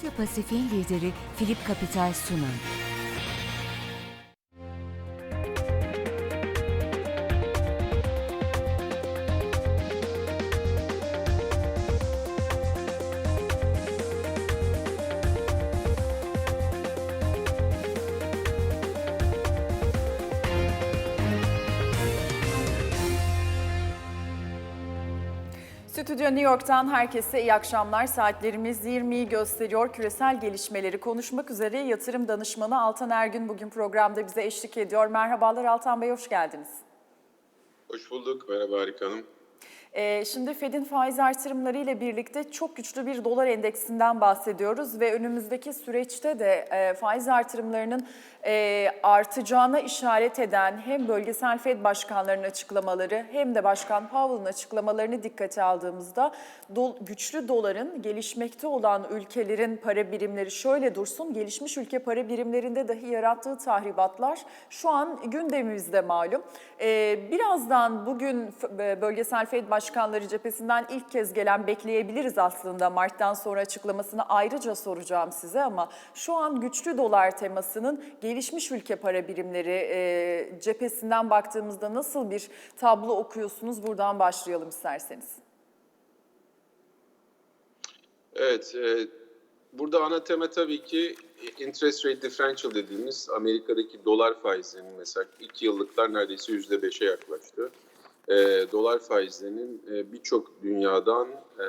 Asya Pasifik'in lideri Philip Capital sunar. York'tan herkese iyi akşamlar. Saatlerimiz 20'yi gösteriyor. Küresel gelişmeleri konuşmak üzere yatırım danışmanı Altan Ergün bugün programda bize eşlik ediyor. Merhabalar Altan Bey, hoş geldiniz. Hoş bulduk. Merhaba Harika Hanım. Ee, şimdi Fed'in faiz artırımları ile birlikte çok güçlü bir dolar endeksinden bahsediyoruz ve önümüzdeki süreçte de e, faiz artırımlarının e, artacağına işaret eden hem bölgesel Fed başkanlarının açıklamaları hem de Başkan Powell'ın açıklamalarını dikkate aldığımızda güçlü doların gelişmekte olan ülkelerin para birimleri şöyle dursun, gelişmiş ülke para birimlerinde dahi yarattığı tahribatlar şu an gündemimizde malum. E, birazdan bugün bölgesel Fed başkanları cephesinden ilk kez gelen bekleyebiliriz aslında. Mart'tan sonra açıklamasını ayrıca soracağım size ama şu an güçlü dolar temasının gelişmiş ülke para birimleri e, cephesinden baktığımızda nasıl bir tablo okuyorsunuz? Buradan başlayalım isterseniz. Evet, e, burada ana tema tabii ki interest rate differential dediğimiz Amerika'daki dolar faizlerinin mesela iki yıllıklar neredeyse yüzde beşe yaklaştı. E, dolar faizlerinin e, birçok dünyadan e,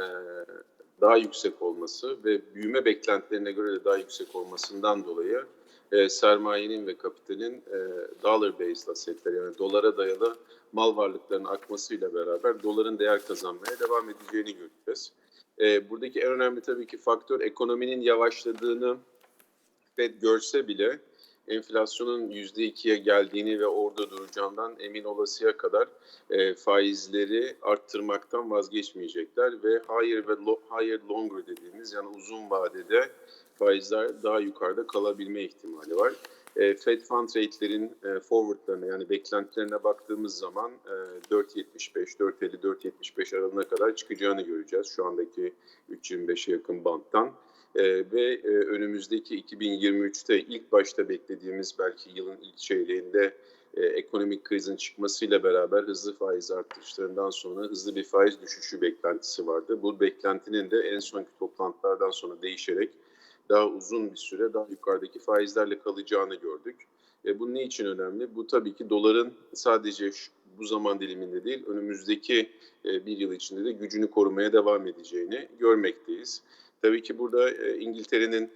daha yüksek olması ve büyüme beklentilerine göre de daha yüksek olmasından dolayı e, sermayenin ve kapitalin e, dollar based assetler yani dolara dayalı mal varlıklarının akmasıyla beraber doların değer kazanmaya devam edeceğini göreceğiz. E, buradaki en önemli tabii ki faktör ekonominin yavaşladığını Fed görse bile enflasyonun %2'ye geldiğini ve orada duracağından emin olasıya kadar e, faizleri arttırmaktan vazgeçmeyecekler ve higher ve lo, higher longer dediğimiz yani uzun vadede faizler daha yukarıda kalabilme ihtimali var. E, Fed fund rate'lerin e, forwardlarına yani beklentilerine baktığımız zaman e, 4.75, 4.50, 4.75 aralığına kadar çıkacağını göreceğiz şu andaki 3.25'e yakın banttan. E, ve e, önümüzdeki 2023'te ilk başta beklediğimiz belki yılın ilk çeyreğinde e, ekonomik krizin çıkmasıyla beraber hızlı faiz artışlarından sonra hızlı bir faiz düşüşü beklentisi vardı. Bu beklentinin de en sonki toplantılardan sonra değişerek daha uzun bir süre daha yukarıdaki faizlerle kalacağını gördük. E, bu ne için önemli? Bu tabii ki doların sadece şu, bu zaman diliminde değil, önümüzdeki e, bir yıl içinde de gücünü korumaya devam edeceğini görmekteyiz. Tabii ki burada e, İngiltere'nin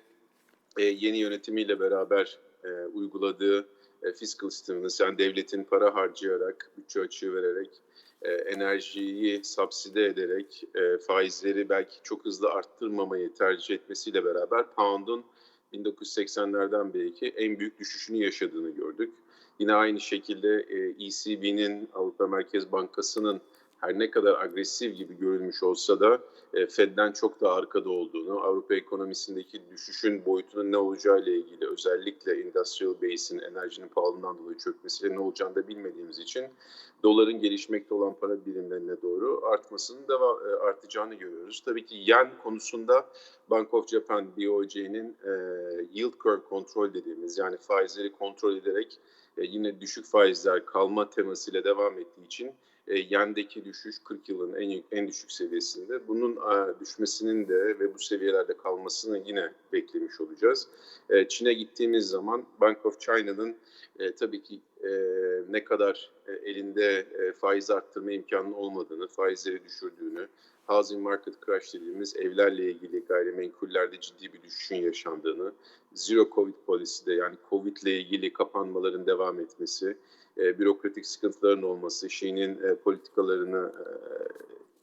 e, yeni yönetimiyle beraber e, uyguladığı e, fiscal stimulus, yani devletin para harcayarak, bütçe açığı vererek, e, enerjiyi subside ederek, e, faizleri belki çok hızlı arttırmamayı tercih etmesiyle beraber pound'un 1980'lerden belki en büyük düşüşünü yaşadığını gördük. Yine aynı şekilde e, ECB'nin, Avrupa Merkez Bankası'nın her ne kadar agresif gibi görülmüş olsa da e, Fed'den çok daha arkada olduğunu, Avrupa ekonomisindeki düşüşün boyutunun ne olacağı ile ilgili özellikle industrial base'in enerjinin pahalılığından dolayı çökmesiyle ne olacağını da bilmediğimiz için doların gelişmekte olan para birimlerine doğru artmasının devam e, artacağını görüyoruz. Tabii ki yen konusunda Bank of Japan BOJ'nin e, yield curve kontrol dediğimiz yani faizleri kontrol ederek e, yine düşük faizler kalma temasıyla devam ettiği için e, yendeki düşüş 40 yılın en, en düşük seviyesinde. Bunun e, düşmesinin de ve bu seviyelerde kalmasını yine beklemiş olacağız. E, Çin'e gittiğimiz zaman Bank of China'nın e, tabii ki e, ne kadar e, elinde e, faiz arttırma imkanının olmadığını, faizleri düşürdüğünü, housing market crash dediğimiz evlerle ilgili gayrimenkullerde ciddi bir düşüşün yaşandığını, zero covid policy'de yani covid ile ilgili kapanmaların devam etmesi, e, bürokratik sıkıntıların olması, Şii'nin e, politikalarını e,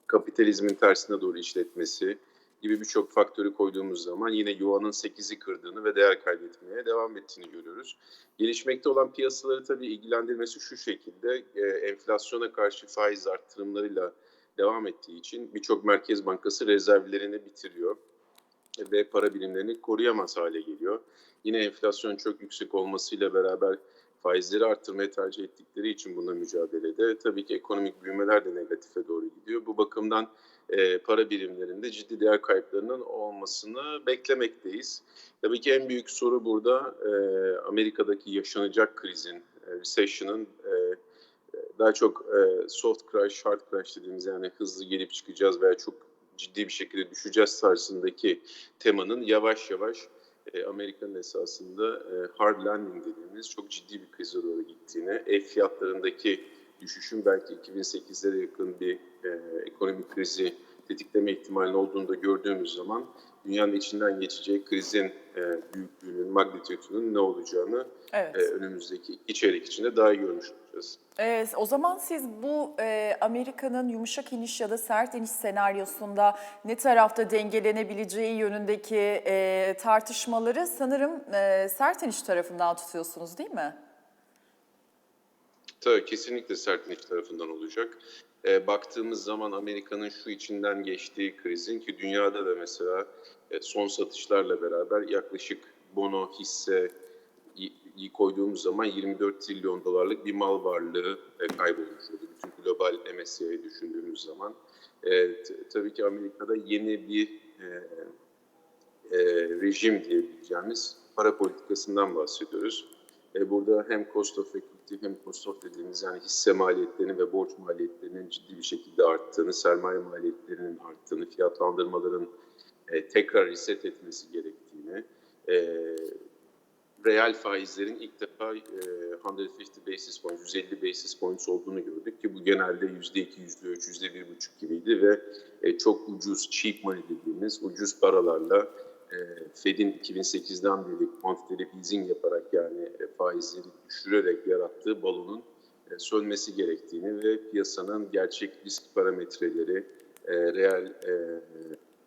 kapitalizmin tersine doğru işletmesi gibi birçok faktörü koyduğumuz zaman yine yuvanın 8'i kırdığını ve değer kaybetmeye devam ettiğini görüyoruz. Gelişmekte olan piyasaları tabii ilgilendirmesi şu şekilde, e, enflasyona karşı faiz arttırımlarıyla devam ettiği için birçok merkez bankası rezervlerini bitiriyor ve para birimlerini koruyamaz hale geliyor. Yine enflasyon çok yüksek olmasıyla beraber faizleri arttırmaya tercih ettikleri için bununla mücadelede tabii ki ekonomik büyümeler de negatife doğru gidiyor. Bu bakımdan e, para birimlerinde ciddi değer kayıplarının olmasını beklemekteyiz. Tabii ki en büyük soru burada e, Amerika'daki yaşanacak krizin, e, recession'ın e, daha çok e, soft crash, hard crash dediğimiz yani hızlı gelip çıkacağız veya çok ciddi bir şekilde düşeceğiz tarzındaki temanın yavaş yavaş e, Amerika'nın esasında e, hard landing dediğimiz çok ciddi bir krize doğru gittiğini, ev fiyatlarındaki düşüşün belki 2008'lere yakın bir e, ekonomik krizi tetikleme ihtimalinin olduğunu da gördüğümüz zaman dünyanın içinden geçeceği krizin e, büyüklüğünün, magnitüdünün ne olacağını Evet. e, önümüzdeki iki çeyrek içinde daha iyi görmüş olacağız. Evet, o zaman siz bu e, Amerika'nın yumuşak iniş ya da sert iniş senaryosunda ne tarafta dengelenebileceği yönündeki e, tartışmaları sanırım e, sert iniş tarafından tutuyorsunuz değil mi? Tabii kesinlikle sert iniş tarafından olacak. E, baktığımız zaman Amerika'nın şu içinden geçtiği krizin ki dünyada da mesela e, son satışlarla beraber yaklaşık bono hisse i- i- koyduğumuz zaman 24 trilyon dolarlık bir mal varlığı e, kaybolmuş oldu. Bütün global MSCI'yi düşündüğümüz zaman. E, t- tabii ki Amerika'da yeni bir e, e, rejim diyebileceğimiz para politikasından bahsediyoruz. E, burada hem cost of equity hem cost of dediğimiz yani hisse maliyetlerinin ve borç maliyetlerinin ciddi bir şekilde arttığını, sermaye maliyetlerinin arttığını, fiyatlandırmaların e, tekrar reset etmesi gerektiğini, e, reel faizlerin ilk defa e, 150 basis points, 150 basis points olduğunu gördük ki bu genelde %2, %3, %1,5 gibiydi ve e, çok ucuz, cheap money dediğimiz ucuz paralarla e, Fed'in 2008'den beri quantitative easing yaparak yani e, faizleri düşürerek yarattığı balonun e, sönmesi gerektiğini ve piyasanın gerçek risk parametreleri e, reel e,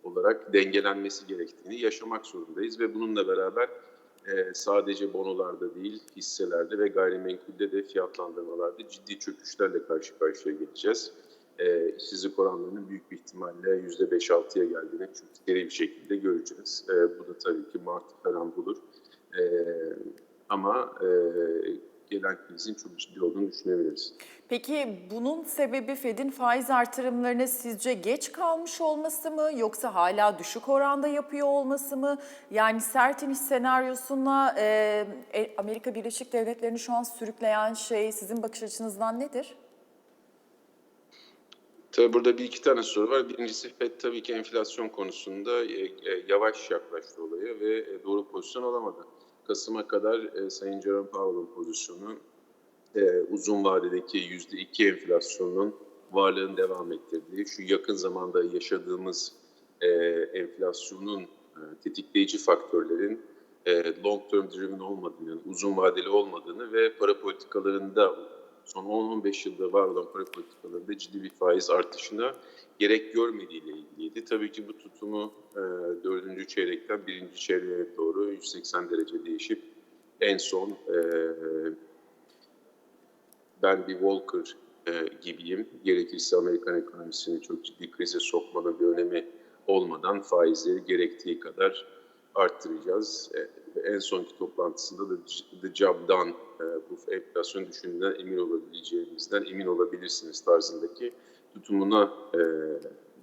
olarak dengelenmesi gerektiğini yaşamak zorundayız ve bununla beraber e, sadece bonolarda değil hisselerde ve gayrimenkulde de fiyatlandırmalarda ciddi çöküşlerle karşı karşıya geleceğiz. E, işsizlik oranlarının büyük bir ihtimalle %5-6'ya geldiğini çok seri bir şekilde göreceğiz. E, bu da tabii ki Mart falan bulur. E, ama e, gelen krizin çok ciddi olduğunu düşünebiliriz. Peki bunun sebebi Fed'in faiz artırımlarına sizce geç kalmış olması mı yoksa hala düşük oranda yapıyor olması mı? Yani sert iniş senaryosuna e, Amerika Birleşik Devletleri'ni şu an sürükleyen şey sizin bakış açınızdan nedir? Tabii burada bir iki tane soru var. Birincisi FED tabii ki enflasyon konusunda yavaş yaklaştı olaya ve doğru pozisyon alamadı. Kasım'a kadar e, Sayın Jerome Powell'ın pozisyonu e, uzun vadedeki yüzde iki enflasyonun varlığını devam ettirdiği, şu yakın zamanda yaşadığımız e, enflasyonun e, tetikleyici faktörlerin e, long term driven olmadığını, uzun vadeli olmadığını ve para politikalarında son 10-15 yılda var olan para politikalarında ciddi bir faiz artışına gerek görmediğiyle ilgiliydi. Tabii ki bu tutumu e, dördüncü çeyrekten birinci çeyreğe doğru 180 derece değişip en son e, ben bir Walker e, gibiyim. Gerekirse Amerikan ekonomisini çok ciddi krize sokmanın bir önemi olmadan faizleri gerektiği kadar arttıracağız. E, en sonki toplantısında da the job done, enflasyon düşündüğünden emin olabileceğimizden emin olabilirsiniz tarzındaki tutumuna e,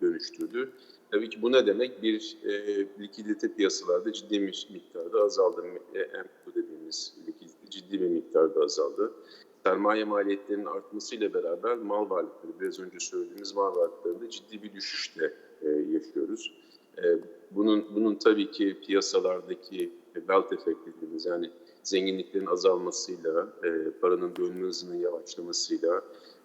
dönüştürdü. Tabii ki bu ne demek? Bir e, likidite piyasalarda ciddi bir miktarda azaldı. E, MQ dediğimiz likidite ciddi bir miktarda azaldı sermaye maliyetlerinin artmasıyla beraber mal varlıkları, biraz önce söylediğimiz mal varlıklarında ciddi bir düşüş de e, yaşıyoruz. E, bunun, bunun tabii ki piyasalardaki belt effect dediğimiz yani zenginliklerin azalmasıyla, e, paranın dönme hızının yavaşlamasıyla,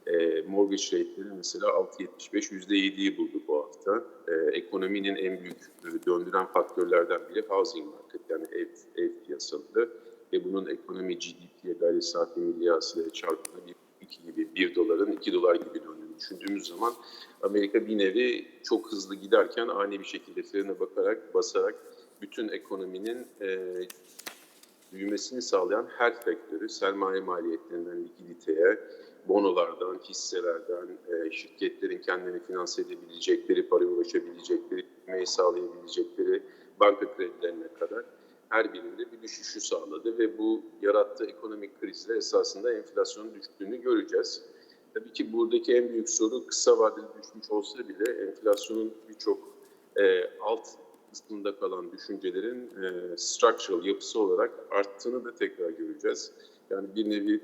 e, mortgage rate'leri mesela 6.75 %7'yi buldu bu hafta. E, ekonominin en büyük e, döndüren faktörlerden biri housing market yani ev, ev piyasaları ve bunun ekonomi GDP'ye gayri safi milli hasılaya çarpımı bir, iki gibi 1 doların 2 dolar gibi döndüğünü düşündüğümüz zaman Amerika bir nevi çok hızlı giderken ani bir şekilde frene bakarak basarak bütün ekonominin e, büyümesini sağlayan her faktörü sermaye maliyetlerinden likiditeye, bonolardan, hisselerden, e, şirketlerin kendini finanse edebilecekleri, paraya ulaşabilecekleri, büyümeyi sağlayabilecekleri banka kredilerine kadar her birinde bir düşüşü sağladı ve bu yarattığı ekonomik krizle esasında enflasyonun düştüğünü göreceğiz. Tabii ki buradaki en büyük soru kısa vadeli düşmüş olsa bile enflasyonun birçok e, alt kısmında kalan düşüncelerin e, structural yapısı olarak arttığını da tekrar göreceğiz. Yani bir nevi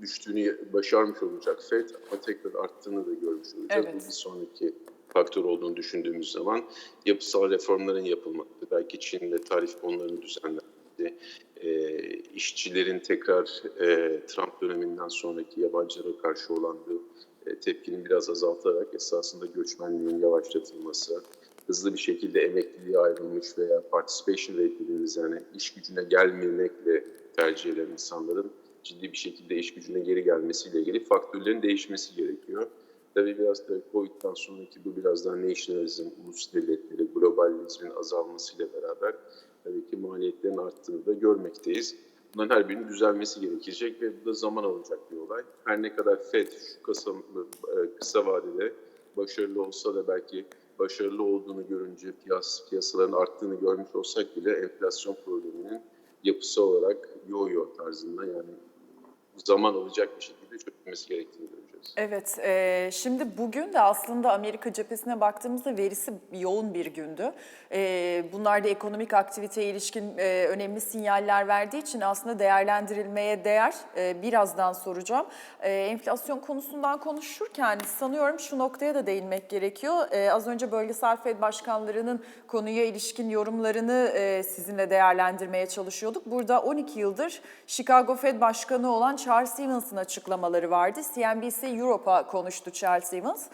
düştüğünü başarmış olacak FED ama tekrar arttığını da görmüş olacağız. Evet. Bu bir sonraki faktör olduğunu düşündüğümüz zaman yapısal reformların yapılması, belki Çin'de tarif konularının düzenlenmesi, e, işçilerin tekrar e, Trump döneminden sonraki yabancılara karşı olan bu e, tepkinin biraz azaltarak esasında göçmenliğin yavaşlatılması, hızlı bir şekilde emekliliğe ayrılmış veya participation rate dediğimiz yani iş gücüne gelmemekle tercih eden insanların ciddi bir şekilde iş gücüne geri gelmesiyle ilgili faktörlerin değişmesi gerekiyor. Tabii biraz da Covid'den sonraki bu biraz daha nationalizm, ulus devletleri, globalizmin azalmasıyla beraber tabii ki maliyetlerin arttığını da görmekteyiz. Bunların her birinin düzelmesi gerekecek ve bu da zaman alacak bir olay. Her ne kadar FED şu kısa, e, kısa vadede başarılı olsa da belki başarılı olduğunu görünce piyas, piyasaların arttığını görmüş olsak bile enflasyon probleminin yapısı olarak yo-yo tarzında yani zaman alacak bir şekilde çözülmesi gerektiğini göreceğiz. Evet, e, şimdi bugün de aslında Amerika cephesine baktığımızda verisi yoğun bir gündü. E, bunlar da ekonomik aktiviteye ilişkin e, önemli sinyaller verdiği için aslında değerlendirilmeye değer. E, birazdan soracağım. E, enflasyon konusundan konuşurken sanıyorum şu noktaya da değinmek gerekiyor. E, az önce bölgesel Fed başkanlarının konuya ilişkin yorumlarını e, sizinle değerlendirmeye çalışıyorduk. Burada 12 yıldır Chicago Fed Başkanı olan Charles Simmons'ın açıklamaları vardı. CNBC Europe'a konuştu Charles Simmons.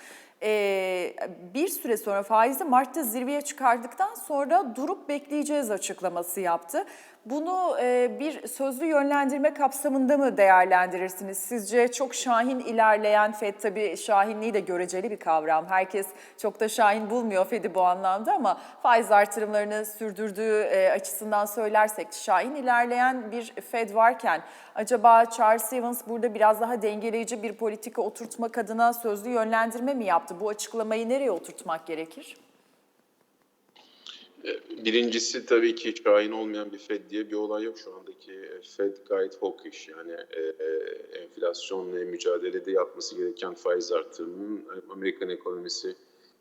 Ee, bir süre sonra faizi Mart'ta zirveye çıkardıktan sonra durup bekleyeceğiz açıklaması yaptı. Bunu e, bir sözlü yönlendirme kapsamında mı değerlendirirsiniz? Sizce çok şahin ilerleyen FED tabii şahinliği de göreceli bir kavram. Herkes çok da şahin bulmuyor FED'i bu anlamda ama faiz artırımlarını sürdürdüğü e, açısından söylersek şahin ilerleyen bir FED varken acaba Charles Stevens burada biraz daha dengeleyici bir politika oturtmak adına sözlü yönlendirme mi yaptı? Bu açıklamayı nereye oturtmak gerekir? Birincisi tabii ki şahin olmayan bir Fed diye bir olay yok. Şu andaki Fed gayet hawkish yani e, e, enflasyonla mücadelede yapması gereken faiz artırımının e, Amerikan ekonomisi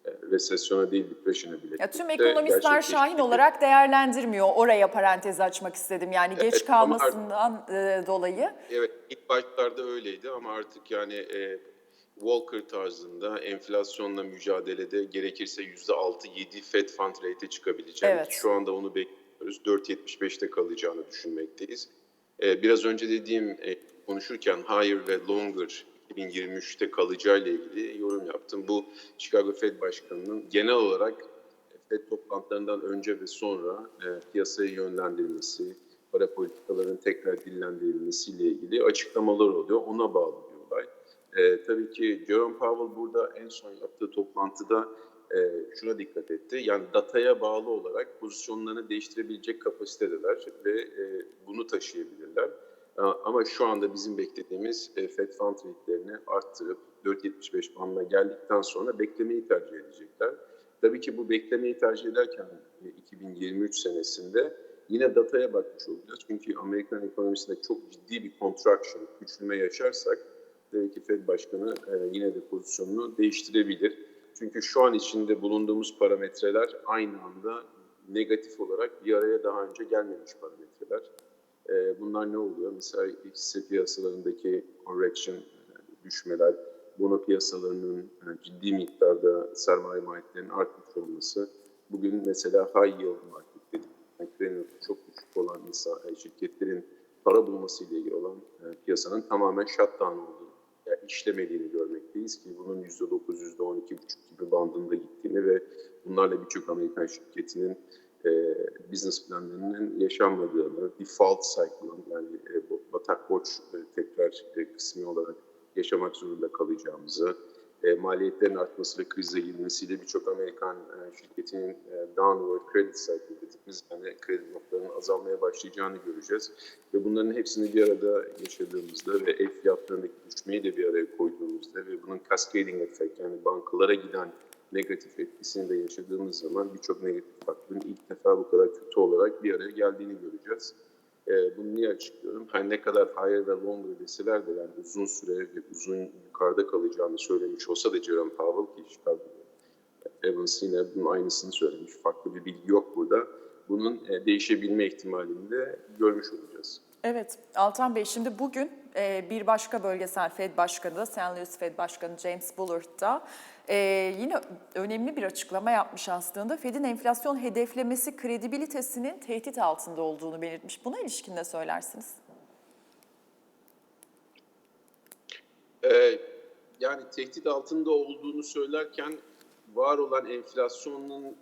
e, resesyona değil depresyona bile. Ya tüm ekonomistler şahin olarak değerlendirmiyor. Oraya parantez açmak istedim. Yani geç Evet, kalmasından e, dolayı. Evet ilk başlarda öyleydi ama artık yani e, Walker tarzında enflasyonla mücadelede gerekirse %6-7 Fed Fund Rate'e çıkabileceğini Evet. şu anda onu bekliyoruz. 4.75'te kalacağını düşünmekteyiz. E, biraz önce dediğim e, konuşurken higher ve longer 2023'te kalacağıyla ilgili yorum yaptım. Bu Chicago Fed Başkanı'nın genel olarak FED toplantılarından önce ve sonra e, piyasayı yönlendirmesi, para politikalarının tekrar dillendirilmesiyle ilgili açıklamalar oluyor. Ona bağlı. E, tabii ki Jerome Powell burada en son yaptığı toplantıda e, şuna dikkat etti. Yani dataya bağlı olarak pozisyonlarını değiştirebilecek kapasitedeler ve e, bunu taşıyabilirler. E, Ama şu anda bizim beklediğimiz e, Fed Fund rate'lerini arttırıp 4.75 bandına geldikten sonra beklemeyi tercih edecekler. Tabii ki bu beklemeyi tercih ederken e, 2023 senesinde yine dataya bakmış olacağız. Çünkü Amerikan ekonomisinde çok ciddi bir contraction, küçülme yaşarsak tabii ki Fed Başkanı e, yine de pozisyonunu değiştirebilir. Çünkü şu an içinde bulunduğumuz parametreler aynı anda negatif olarak bir araya daha önce gelmemiş parametreler. E, bunlar ne oluyor? Mesela hisse piyasalarındaki correction, e, düşmeler, bono piyasalarının ciddi miktarda sermaye maliyetlerinin artmış olması. Bugün mesela high yield market dedik. Yani çok düşük olan insan, şirketlerin para bulması ile ilgili olan piyasanın tamamen shutdown olduğunu, yani işlemediğini görmekteyiz ki bunun %9, %12,5 gibi bandında gittiğini ve bunlarla birçok Amerikan şirketinin e, business planlarının yaşanmadığını, default cycle'ın yani e, batak borç e, tekrar e, kısmi olarak yaşamak zorunda kalacağımızı, e, maliyetlerin artması ve krize girmesiyle birçok Amerikan e, şirketinin e, downward credit cycle dediğimiz yani kredi notlarının azalmaya başlayacağını göreceğiz. Ve bunların hepsini bir arada yaşadığımızda ve ev fiyatlarındaki düşmeyi de bir araya koyduğumuzda ve bunun cascading effect yani bankalara giden negatif etkisini de yaşadığımız zaman birçok negatif faktörün ilk defa bu kadar kötü olarak bir araya geldiğini göreceğiz. E, bunu niye açıklıyorum? Her ne kadar higher ve longer deseler de yani uzun süre ve uzun yukarıda kalacağını söylemiş olsa da Jerome Powell ki Chicago'da Evans yine bunun aynısını söylemiş. Farklı bir bilgi yok burada. Bunun e, değişebilme ihtimalini de görmüş olacağız. Evet, Altan Bey şimdi bugün bir başka bölgesel Fed Başkanı, St. Louis Fed Başkanı James Bullard da e, yine önemli bir açıklama yapmış aslında. Fed'in enflasyon hedeflemesi kredibilitesinin tehdit altında olduğunu belirtmiş. Buna ilişkin ne söylersiniz? Ee, yani tehdit altında olduğunu söylerken var olan enflasyonun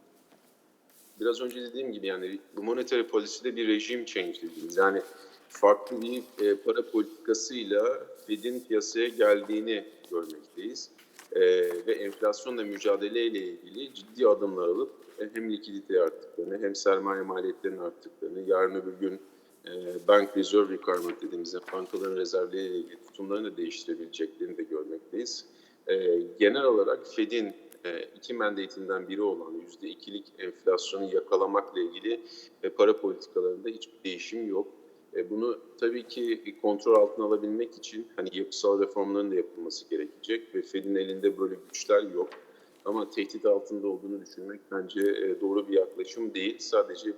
biraz önce dediğim gibi yani bu monetary policy'de bir rejim change dediğimiz yani farklı bir e, para politikasıyla Fed'in piyasaya geldiğini görmekteyiz. E, ve enflasyonla mücadeleyle ilgili ciddi adımlar alıp hem likidite arttıklarını hem sermaye maliyetlerinin arttıklarını yarın öbür gün e, bank reserve requirement dediğimiz bankaların rezervleriyle ilgili tutumlarını değiştirebileceklerini de görmekteyiz. E, genel olarak Fed'in e, iki mandate'inden biri olan %2'lik enflasyonu yakalamakla ilgili para politikalarında hiçbir değişim yok. E, bunu tabii ki kontrol altına alabilmek için hani yapısal reformların da yapılması gerekecek ve Fed'in elinde böyle güçler yok. Ama tehdit altında olduğunu düşünmek bence e, doğru bir yaklaşım değil. Sadece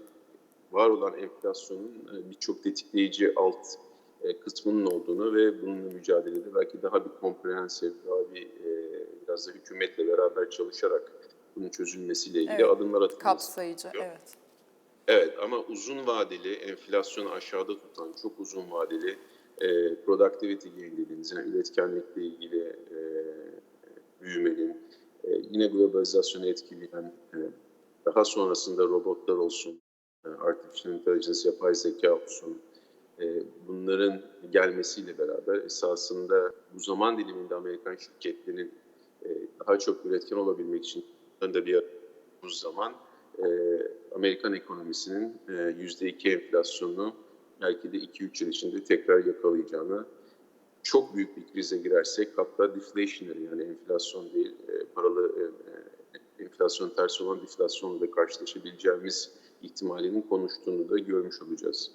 var olan enflasyonun e, birçok tetikleyici alt e, kısmının olduğunu ve bununla mücadelede belki daha bir komprehensif, daha bir e, biraz da hükümetle beraber çalışarak bunun çözülmesiyle ilgili Evet, adımlar atılması. Kapsayıcı, Yok. evet. Evet ama uzun vadeli enflasyonu aşağıda tutan çok uzun vadeli e, productivity gain dediğimiz yani üretkenlikle ilgili e, büyümenin e, yine globalizasyonu etkileyen e, daha sonrasında robotlar olsun, e, artificial intelligence, yapay zeka olsun e, bunların gelmesiyle beraber esasında bu zaman diliminde Amerikan şirketlerinin e, daha çok üretken olabilmek için önde bir zaman e, Amerikan ekonomisinin e, %2 enflasyonunu belki de 2-3 yıl içinde tekrar yakalayacağını çok büyük bir krize girersek hatta deflationary yani enflasyon değil e, paralı e, enflasyon tersi olan deflasyonla da karşılaşabileceğimiz ihtimalinin konuştuğunu da görmüş olacağız.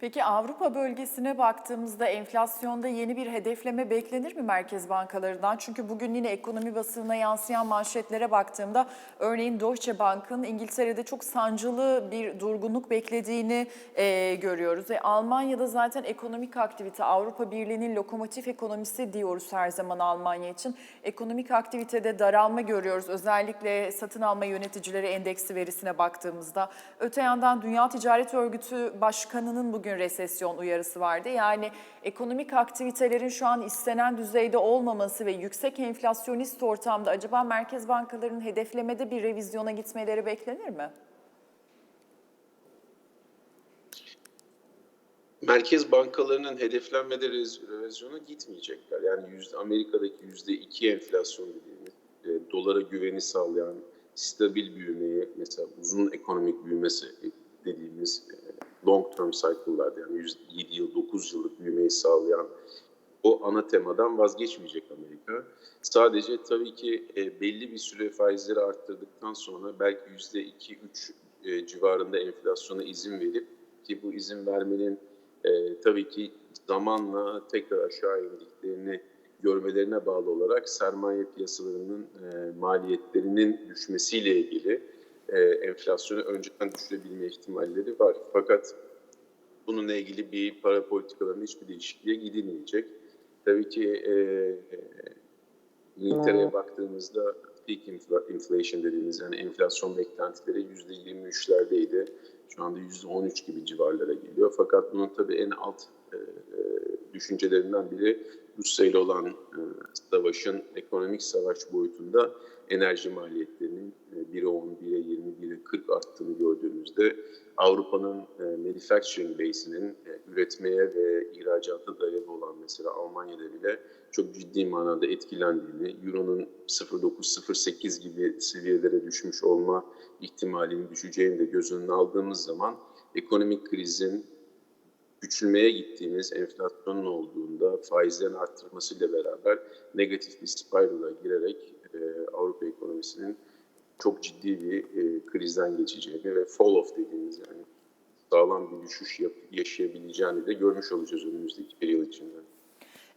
Peki Avrupa bölgesine baktığımızda enflasyonda yeni bir hedefleme beklenir mi merkez bankalarından? Çünkü bugün yine ekonomi basınına yansıyan manşetlere baktığımda örneğin Deutsche Bank'ın İngiltere'de çok sancılı bir durgunluk beklediğini e, görüyoruz. E, Almanya'da zaten ekonomik aktivite Avrupa Birliği'nin lokomotif ekonomisi diyoruz her zaman Almanya için. Ekonomik aktivitede daralma görüyoruz. Özellikle satın alma yöneticileri endeksi verisine baktığımızda. Öte yandan Dünya Ticaret Örgütü Başkanı'nın bugün resesyon uyarısı vardı. Yani ekonomik aktivitelerin şu an istenen düzeyde olmaması ve yüksek enflasyonist ortamda acaba merkez bankalarının hedeflemede bir revizyona gitmeleri beklenir mi? Merkez bankalarının hedeflenmede revizyona gitmeyecekler. Yani yüzde, Amerika'daki yüzde iki enflasyon dediğimiz e, dolara güveni sağlayan stabil büyümeyi mesela uzun ekonomik büyümesi dediğimiz e, long term cycle'larda yani 7 yıl 9 yıllık büyümeyi sağlayan o ana temadan vazgeçmeyecek Amerika. Sadece tabii ki e, belli bir süre faizleri arttırdıktan sonra belki yüzde 2-3 e, civarında enflasyona izin verip ki bu izin vermenin e, tabii ki zamanla tekrar aşağı indiklerini görmelerine bağlı olarak sermaye piyasalarının e, maliyetlerinin düşmesiyle ilgili e, enflasyonu önceden düşürebilme ihtimalleri var. Fakat bununla ilgili bir para politikalarında hiçbir değişikliğe gidilmeyecek. Tabii ki e, İngiltere'ye baktığımızda peak infla- inflation dediğimiz yani enflasyon beklentileri %23'lerdeydi. Şu anda %13 gibi civarlara geliyor. Fakat bunun tabii en alt e, e, düşüncelerinden biri Rusya ile olan e, savaşın ekonomik savaş boyutunda enerji maliyetlerinin e, 1'e 10, 1'e 20, 1'e 40 arttığını gördüğümüzde Avrupa'nın e, manufacturing base'inin e, üretmeye ve ihracata dayalı olan mesela Almanya'da bile çok ciddi manada etkilendiğini, Euro'nun 0.9-0.8 gibi seviyelere düşmüş olma ihtimalinin düşeceğini de göz önüne aldığımız zaman ekonomik krizin küçülmeye gittiğimiz enflasyonun olduğunda faizlerin arttırmasıyla beraber negatif bir spiral'a girerek e, Avrupa ekonomisinin çok ciddi bir e, krizden geçeceğini ve fall off dediğimiz yani sağlam bir düşüş yap- yaşayabileceğini de görmüş olacağız önümüzdeki bir yıl içinde.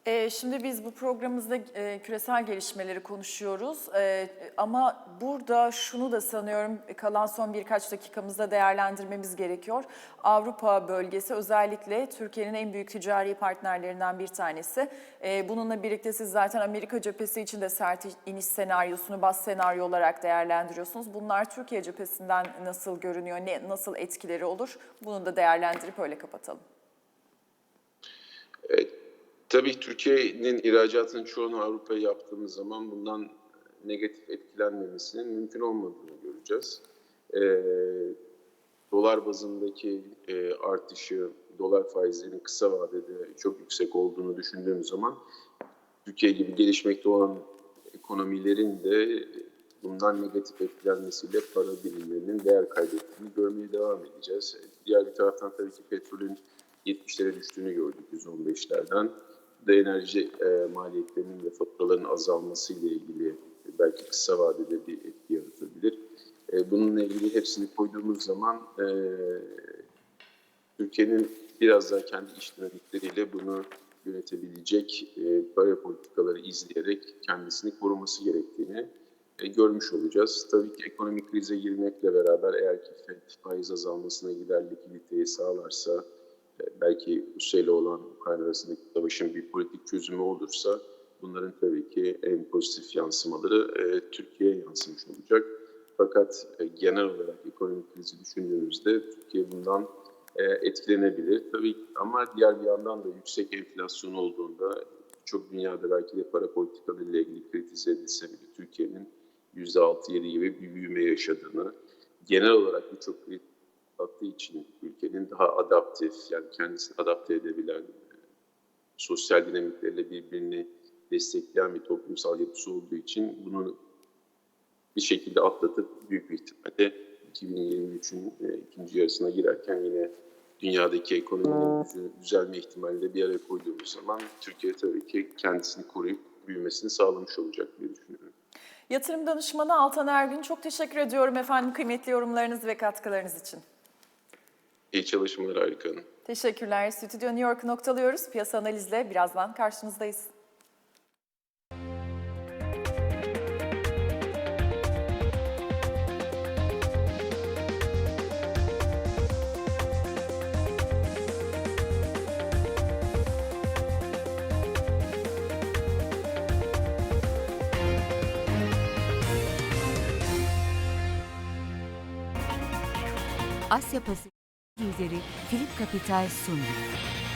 Ee, şimdi biz bu programımızda e, küresel gelişmeleri konuşuyoruz Ee, ama burada şunu da sanıyorum kalan son birkaç dakikamızda değerlendirmemiz gerekiyor. Avrupa bölgesi özellikle Türkiye'nin en büyük ticari partnerlerinden bir tanesi. Ee, bununla birlikte siz zaten Amerika cephesi için de sert iniş senaryosunu bas senaryo olarak değerlendiriyorsunuz. Bunlar Türkiye cephesinden nasıl görünüyor, ne nasıl etkileri olur? Bunu da değerlendirip öyle kapatalım. Evet, tabii Türkiye'nin ihracatının çoğunu Avrupa'ya yaptığımız zaman bundan negatif etkilenmemesinin mümkün olmadığını göreceğiz. Ee, dolar bazındaki e, artışı, dolar faizlerinin kısa vadede çok yüksek olduğunu düşündüğümüz zaman Türkiye gibi gelişmekte olan ekonomilerin de bundan negatif etkilenmesiyle para birimlerinin değer kaybettiğini görmeye devam edeceğiz. Diğer bir taraftan tabii ki petrolün 70'lere düştüğünü gördük 115'lerden. Da enerji e, maliyetlerinin ve faturaların azalması ile ilgili belki kısa vadede bir etki yaratabilir. E, bununla ilgili hepsini koyduğumuz zaman e, Türkiye'nin biraz daha kendi iş dinamikleriyle bunu yönetebilecek e, para politikaları izleyerek kendisini koruması gerektiğini e, görmüş olacağız. Tabii ki ekonomik krize girmekle beraber eğer ki FED faiz azalmasına gider likiditeyi sağlarsa belki Rusya olan Ukrayna arasındaki savaşın bir politik çözümü olursa bunların tabii ki en pozitif yansımaları e, Türkiye'ye yansımış olacak. Fakat e, genel olarak ekonomik krizi düşündüğümüzde Türkiye bundan e, etkilenebilir. Tabii ama diğer bir yandan da yüksek enflasyon olduğunda çok dünyada belki de para politikalarıyla ilgili kritize edilse bile Türkiye'nin %6-7 gibi bir büyüme yaşadığını, genel olarak birçok kritik attığı için ülkenin daha adaptif, yani kendisini adapte edebilen, e, sosyal dinamiklerle birbirini destekleyen bir toplumsal yapısı olduğu için bunu bir şekilde atlatıp büyük bir ihtimalle 2023'ün e, ikinci yarısına girerken yine dünyadaki ekonominin düze- düzelme ihtimalini bir araya koyduğumuz zaman Türkiye tabii ki kendisini koruyup büyümesini sağlamış olacak diye düşünüyorum. Yatırım danışmanı Altan Ergün çok teşekkür ediyorum efendim kıymetli yorumlarınız ve katkılarınız için. İyi çalışmalar harika hanım. Teşekkürler. Stüdyo New York'u noktalıyoruz. Piyasa analizle birazdan karşınızdayız. Asya Pasifik lideri Philip Capital sundu.